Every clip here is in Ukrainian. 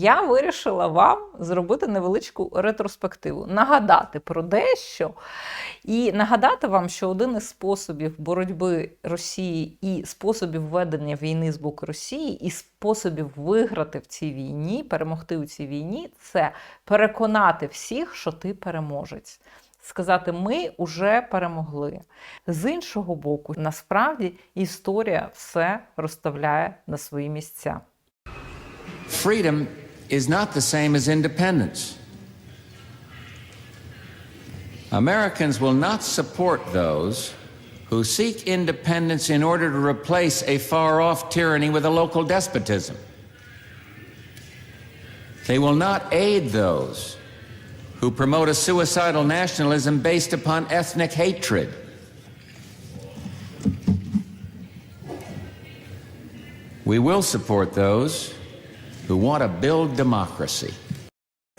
Я вирішила вам зробити невеличку ретроспективу, нагадати про дещо і нагадати вам, що один із способів боротьби Росії і способів ведення війни з боку Росії, і способів виграти в цій війні, перемогти у цій війні, це переконати всіх, що ти переможець. Сказати, ми вже перемогли. З іншого боку, насправді історія все розставляє на свої місця. Freedom is not the same as independence. Americans will not support those who seek independence in order to replace a far off tyranny with a local despotism. They will not aid those who promote a suicidal nationalism based upon ethnic hatred. We will support those who want to build democracy.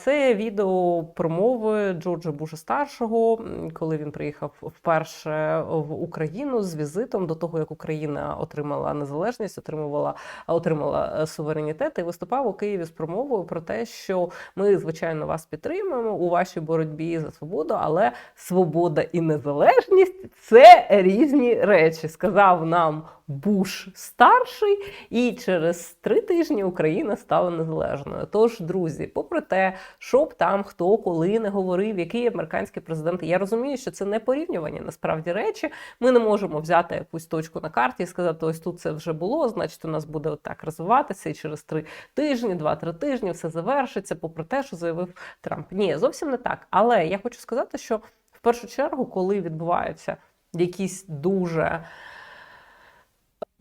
Це відео промови Джорджа Буша старшого, коли він приїхав вперше в Україну з візитом до того, як Україна отримала незалежність, отримувала отримала е, суверенітет і виступав у Києві з промовою про те, що ми, звичайно, вас підтримуємо у вашій боротьбі за свободу, але свобода і незалежність це різні речі, сказав нам Буш старший, і через три тижні Україна стала незалежною. Тож, друзі, попри те, що б там хто коли не говорив, який американський президент, я розумію, що це не порівнювані насправді речі. Ми не можемо взяти якусь точку на карті і сказати, ось тут це вже було, значить, у нас буде отак розвиватися, і через три тижні, два-три тижні все завершиться, попри те, що заявив Трамп. Ні, зовсім не так. Але я хочу сказати, що в першу чергу, коли відбуваються якісь дуже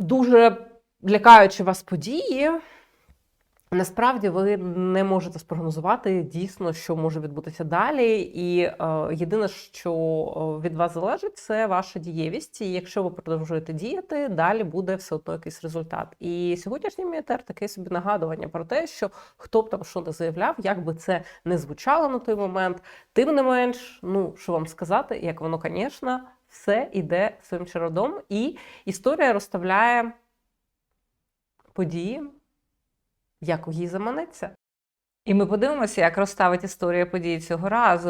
дуже лякаючі вас події. Насправді ви не можете спрогнозувати дійсно, що може відбутися далі. І е, єдине, що е, від вас залежить, це ваша дієвість. І якщо ви продовжуєте діяти, далі буде все одно якийсь результат. І сьогоднішній мітер таке собі нагадування про те, що хто б там що не заявляв, як би це не звучало на той момент, тим не менш, ну що вам сказати, як воно, звісно, все йде своїм чередом, і історія розставляє події як їй заманеться. І ми подивимося, як розставить історія події цього разу.